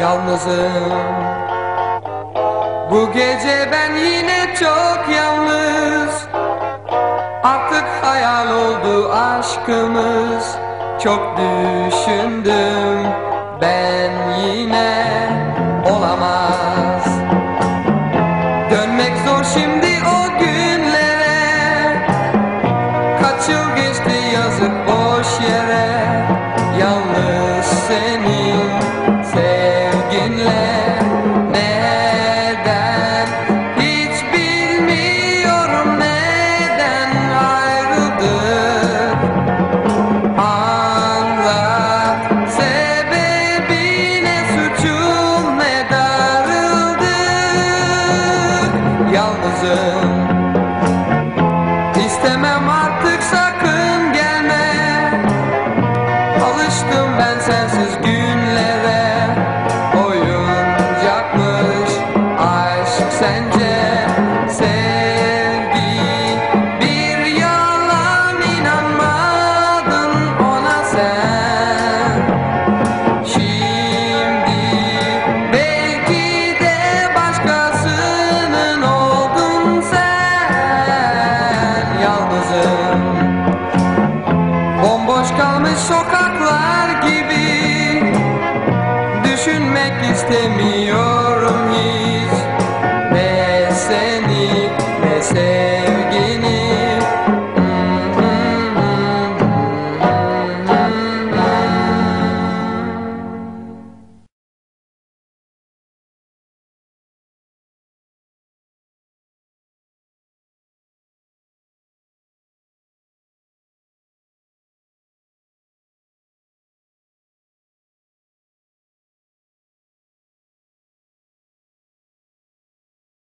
yalnızım. Bu gece ben yine çok yalnız. Artık hayal oldu aşkımız. Çok düşündüm ben yalnızım. İstemem artık sakın gelme. Alıştım ben sensiz gün. kalmış sokaklar gibi. Düşünmek istemiyorum.